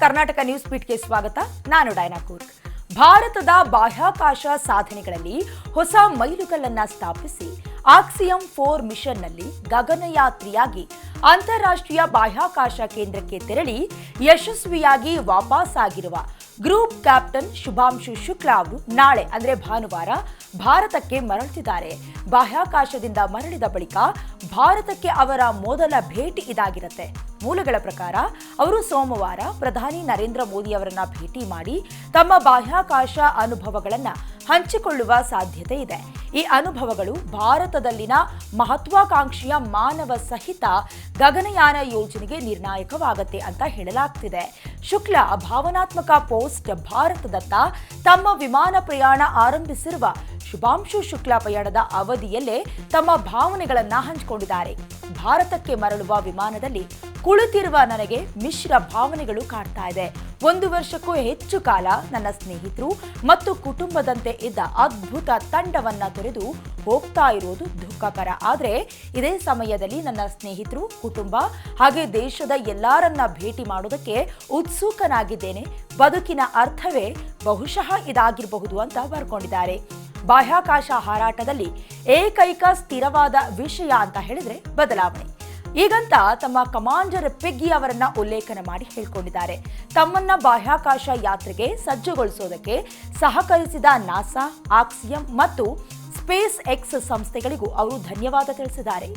Karnataka news ಪೀಟ್ಗೆ ಸ್ವಾಗತ. ನಾನು ಡೈನಾ ಕೂರ್ಗ್ ಭಾರತದ ಬಾಹ್ಯಾಕಾಶ ಸಾಧನೆಗಳಲ್ಲಿ ಹೊಸ ಮೈಲುಗಲ್ಲನ್ನ ಸ್ಥಾಪಿಸಿ ಆಕ್ಸಿಯಂ ಫೋರ್ ಮಿಷನ್ನಲ್ಲಿ ಗಗನಯಾತ್ರಿಯಾಗಿ ಅಂತಾರಾಷ್ಟ್ರೀಯ ಬಾಹ್ಯಾಕಾಶ ಕೇಂದ್ರಕ್ಕೆ ತೆರಳಿ ಯಶಸ್ವಿಯಾಗಿ ವಾಪಸ್ಸಾಗಿರುವ ಗ್ರೂಪ್ ಕ್ಯಾಪ್ಟನ್ ಶುಭಾಂಶು ಶುಕ್ಲಾ ಅವರು ನಾಳೆ, ಅಂದ್ರೆ ಭಾನುವಾರ, ಭಾರತಕ್ಕೆ ಮರಳುತ್ತಿದ್ದಾರೆ. ಬಾಹ್ಯಾಕಾಶದಿಂದ ಮರಳಿದ ಬಳಿಕ ಭಾರತಕ್ಕೆ ಅವರ ಮೊದಲ ಭೇಟಿ ಇದಾಗಿರುತ್ತೆ. ಮೂಲಗಳ ಪ್ರಕಾರ ಅವರು ಸೋಮವಾರ ಪ್ರಧಾನಿ ನರೇಂದ್ರ ಮೋದಿ ಅವರನ್ನ ಭೇಟಿ ಮಾಡಿ ತಮ್ಮ ಬಾಹ್ಯಾಕಾಶ ಅನುಭವಗಳನ್ನು ಹಂಚಿಕೊಳ್ಳುವ ಸಾಧ್ಯತೆ ಇದೆ. ಈ ಅನುಭವಗಳು ಭಾರತದಲ್ಲಿನ ಮಹತ್ವಾಕಾಂಕ್ಷೆಯ ಮಾನವ ಸಹಿತ ಗಗನಯಾನ ಯೋಜನೆಗೆ ನಿರ್ಣಾಯಕವಾಗತ್ತೆ ಅಂತ ಹೇಳಲಾಗ್ತಿದೆ. ಶುಕ್ಲ ಭಾವನಾತ್ಮಕ ಪೋಸ್ಟ್ ಭಾರತದತ್ತ ತಮ್ಮ ವಿಮಾನ ಪ್ರಯಾಣ ಆರಂಭಿಸಿರುವ ಶುಭಾಂಶು ಶುಕ್ಲಾ ಪ್ರಯಾಣದ ಅವಧಿಯಲ್ಲೇ ತಮ್ಮ ಭಾವನೆಗಳನ್ನ ಹಂಚಿಕೊಂಡಿದ್ದಾರೆ. ಭಾರತಕ್ಕೆ ಮರಳುವ ವಿಮಾನದಲ್ಲಿ ಕುಳಿತಿರುವ ನನಗೆ ಮಿಶ್ರ ಭಾವನೆಗಳು ಕಾಡ್ತಾ ಇದೆ. ಒಂದು ವರ್ಷಕ್ಕೂ ಹೆಚ್ಚು ಕಾಲ ನನ್ನ ಸ್ನೇಹಿತರು ಮತ್ತು ಕುಟುಂಬದಂತೆ ಇದ್ದ ಅದ್ಭುತ ತಂಡವನ್ನ ತೊರೆದು ಹೋಗ್ತಾ ಇರೋದು ದುಃಖಕರ. ಆದರೆ ಇದೇ ಸಮಯದಲ್ಲಿ ನನ್ನ ಸ್ನೇಹಿತರು, ಕುಟುಂಬ ಹಾಗೆ ದೇಶದ ಎಲ್ಲರನ್ನ ಭೇಟಿ ಮಾಡೋದಕ್ಕೆ ಉತ್ಸುಕನಾಗಿದ್ದೇನೆ. ಬದುಕಿನ ಅರ್ಥವೇ ಬಹುಶಃ ಇದಾಗಿರಬಹುದು ಅಂತ ಬರ್ಕೊಂಡಿದ್ದಾರೆ. ಬಾಹ್ಯಾಕಾಶ ಹಾರಾಟದಲ್ಲಿ ಏಕೈಕ ಸ್ಥಿರವಾದ ವಿಷಯ ಅಂತ ಹೇಳಿದ್ರೆ ಬದಲಾವಣೆ. ಈಗಂತ ತಮ್ಮ ಕಮಾಂಡರ್ ಪೆಗ್ಗಿ ಅವರನ್ನ ಉಲ್ಲೇಖನ ಮಾಡಿ ಹೇಳ್ಕೊಂಡಿದ್ದಾರೆ. ತಮ್ಮನ್ನ ಬಾಹ್ಯಾಕಾಶ ಯಾತ್ರೆಗೆ ಸಜ್ಜುಗೊಳಿಸೋದಕ್ಕೆ ಸಹಕರಿಸಿದ ನಾಸಾ, ಆಕ್ಸಿಯಂ ಮತ್ತು ಸ್ಪೇಸ್ ಎಕ್ಸ್ ಸಂಸ್ಥೆಗಳಿಗೂ ಅವರು ಧನ್ಯವಾದ ತಿಳಿಸಿದ್ದಾರೆ.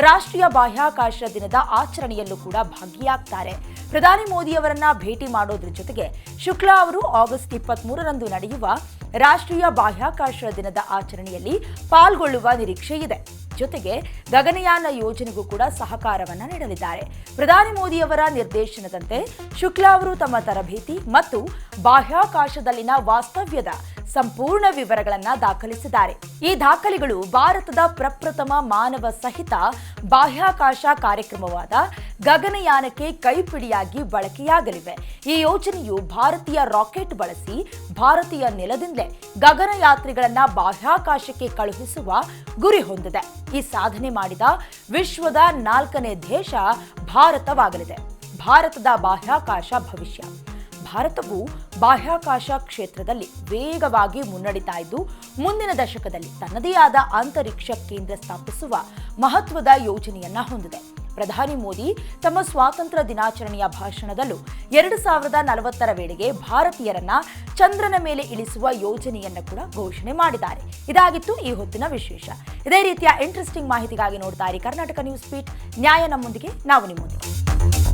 ರಾಷ್ಟ್ರೀಯ ಬಾಹ್ಯಾಕಾಶ ದಿನದ ಆಚರಣೆಯಲ್ಲೂ ಕೂಡ ಭಾಗಿಯಾಗ್ತಾರೆ. ಪ್ರಧಾನಿ ಮೋದಿ ಅವರನ್ನ ಭೇಟಿ ಮಾಡೋದ್ರ ಜೊತೆಗೆ ಶುಕ್ಲಾ ಅವರು ಆಗಸ್ಟ್ ಇಪ್ಪತ್ತ್ ನಡೆಯುವ ರಾಷ್ಟ್ರೀಯ ಬಾಹ್ಯಾಕಾಶ ದಿನದ ಆಚರಣೆಯಲ್ಲಿ ಪಾಲ್ಗೊಳ್ಳುವ ನಿರೀಕ್ಷೆ ಇದೆ. ಜೊತೆಗೆ ಗಗನಯಾನ ಯೋಜನೆಗೂ ಕೂಡ ಸಹಕಾರವನ್ನ ನೀಡಲಿದ್ದಾರೆ. ಪ್ರಧಾನಿ ಮೋದಿಯವರ ನಿರ್ದೇಶನದಂತೆ ಶುಕ್ಲಾ ಅವರು ತಮ್ಮ ತರಬೇತಿ ಮತ್ತು ಬಾಹ್ಯಾಕಾಶದಲ್ಲಿನ ವಾಸ್ತವ್ಯದ ಸಂಪೂರ್ಣ ವಿವರಗಳನ್ನ ದಾಖಲಿಸಿದ್ದಾರೆ. ಈ ದಾಖಲೆಗಳು ಭಾರತದ ಪ್ರಪ್ರಥಮ ಮಾನವ ಸಹಿತ ಬಾಹ್ಯಾಕಾಶ ಕಾರ್ಯಕ್ರಮವಾದ ಗಗನಯಾನಕ್ಕೆ ಕೈಪಿಡಿಯಾಗಿ ಬಳಕೆಯಾಗಲಿವೆ. ಈ ಯೋಜನೆಯು ಭಾರತೀಯ ರಾಕೆಟ್ ಬಳಸಿ ಭಾರತೀಯ ನೆಲದಿಂದಲೇ ಗಗನಯಾತ್ರಿಗಳನ್ನ ಬಾಹ್ಯಾಕಾಶಕ್ಕೆ ಕಳುಹಿಸುವ ಗುರಿ ಹೊಂದಿದೆ. ಈ ಸಾಧನೆ ಮಾಡಿದ ವಿಶ್ವದ ನಾಲ್ಕನೇ ದೇಶ ಭಾರತವಾಗಲಿದೆ. ಭಾರತದ ಬಾಹ್ಯಾಕಾಶ ಭವಿಷ್ಯ. ಭಾರತವು ಬಾಹ್ಯಾಕಾಶ ಕ್ಷೇತ್ರದಲ್ಲಿ ವೇಗವಾಗಿ ಮುನ್ನಡೀತಾ ಇದ್ದು, ಮುಂದಿನ ದಶಕದಲ್ಲಿ ತನ್ನದೇ ಆದ ಅಂತರಿಕ್ಷ ಕೇಂದ್ರ ಸ್ಥಾಪಿಸುವ ಮಹತ್ವದ ಯೋಜನೆಯನ್ನ ಹೊಂದಿದೆ. ಪ್ರಧಾನಿ ಮೋದಿ ತಮ್ಮ ಸ್ವಾತಂತ್ರ್ಯ ದಿನಾಚರಣೆಯ ಭಾಷಣದಲ್ಲೂ ಎರಡು ಸಾವಿರದ ನಲವತ್ತರ ವೇಳೆಗೆ ಭಾರತೀಯರನ್ನ ಚಂದ್ರನ ಮೇಲೆ ಇಳಿಸುವ ಯೋಜನೆಯನ್ನ ಕೂಡ ಘೋಷಣೆ ಮಾಡಿದ್ದಾರೆ. ಇದಾಗಿತ್ತು ಈ ಹೊತ್ತಿನ ವಿಶೇಷ. ಇದೇ ರೀತಿಯ ಇಂಟ್ರೆಸ್ಟಿಂಗ್ ಮಾಹಿತಿಗಾಗಿ ನೋಡ್ತಾರೆ ಕರ್ನಾಟಕ ನ್ಯೂಸ್ ಫೀಟ್ ನ್ಯಾಯ ನಮ್ಮೊಂದಿಗೆ, ನಾವು ನಿಮ್ಮೊಂದಿಗೆ.